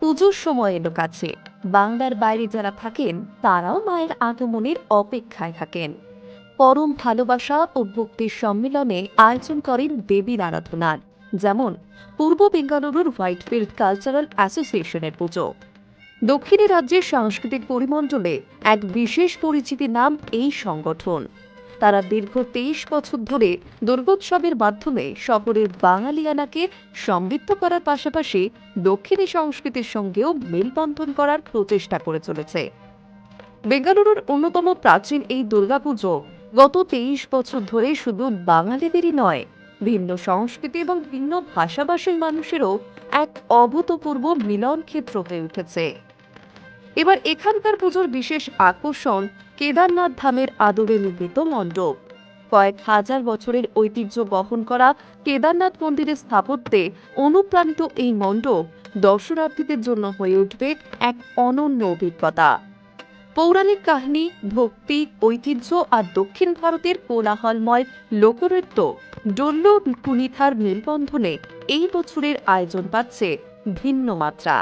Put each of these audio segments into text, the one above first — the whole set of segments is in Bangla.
পুজোর সময় এলো কাছে। বাংলার বাইরে যারা থাকেন, তারাও মায়ের আগমনের অপেক্ষায় থাকেন। পরম ভালোবাসা ও ভক্তির সম্মিলনে আয়োজন করেন দেবীর আরাধনার, যেমন পূর্ব বেঙ্গালুরুর হোয়াইটফিল্ড কালচারাল অ্যাসোসিয়েশনের পুজো। দক্ষিণী রাজ্যের সাংস্কৃতিক পরিমণ্ডলে এক বিশেষ পরিচিতি নাম এই সংগঠন। তারা দীর্ঘ তেইশ বছর ধরে দুর্গোৎসবের মাধ্যমে শহরের বাঙালিয়ানাকে সমৃদ্ধ করার পাশাপাশি দক্ষিণী সংস্কৃতির সঙ্গেও মেলবন্ধন করার প্রচেষ্টা করে চলেছে। বেঙ্গালুরুর অন্যতম প্রাচীন এই দুর্গাপুজো গত তেইশ বছর ধরে শুধু বাঙালিদেরই নয়, ভিন্ন সংস্কৃতি এবং ভিন্ন ভাষাভাষীর মানুষেরও এক অভূতপূর্ব মিলন ক্ষেত্র হয়ে উঠেছে। এবার এখানকার পুজোর বিশেষ আকর্ষণ কেদারনাথ ধামের আদলে নির্মিত মণ্ডপ। কয়েক হাজার বছরের ঐতিহ্য বহন করা কেদারনাথ মন্দিরের স্থাপত্যে অনুপ্রাণিত এই মণ্ডপ দর্শনার্থীদের জন্য হয়ে উঠবে এক অনন্য অভিজ্ঞতা। পৌরাণিক কাহিনী, ভক্তি, ঐতিহ্য আর দক্ষিণ ভারতের কোলাহলময় লোকনৃত্য ডল্য কুনিথার মেলবন্ধনে এই বছরের আয়োজন পাচ্ছে ভিন্ন মাত্রা।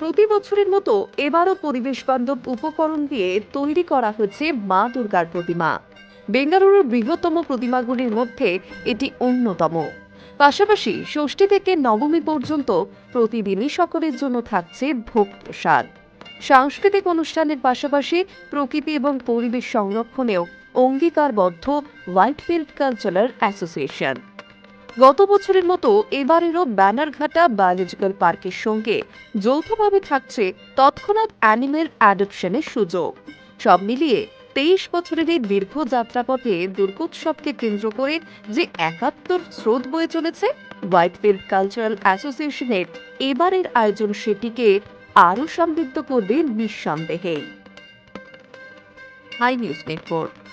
প্রতি বছরের মতো এবারও পরিবেশ বান্ধব উপকরণ দিয়ে তৈরি করা হয়েছে মা দুর্গার প্রতিমা। বেঙ্গালুরুর বৃহত্তম প্রতিমাগুলির মধ্যে এটি অন্যতম। পাশাপাশি ষষ্ঠী থেকে নবমী পর্যন্ত প্রতিদিনই সকলের জন্য থাকছে ভোগ প্রসাদ। সাংস্কৃতিক অনুষ্ঠানের পাশাপাশি প্রকৃতি এবং পরিবেশ সংরক্ষণেও অঙ্গীকারবদ্ধ হোয়াইট হোয়াইটফিল্ড কালচারাল অ্যাসোসিয়েশন গত বছরের মতো এবারেরও ব্যানারঘাটা বায়োলজিক্যাল পার্কের সঙ্গে যৌথভাবে থাকছে তৎক্ষণাৎ অ্যানিমেল অ্যাডপশনের সুযোগ। সব মিলিয়ে তেইশ বছরের এই দীর্ঘ যাত্রাপথে দুর্গোৎসবকে কেন্দ্র করে যে একাত্তর স্রোত বয়ে চলেছে হোয়াইটফিল্ড কালচারাল অ্যাসোসিয়েশনের এবারের আয়োজন সেটিকে আরও সমৃদ্ধ করবে নিঃসন্দেহে হাই নিউজ নেটওয়ার্ক।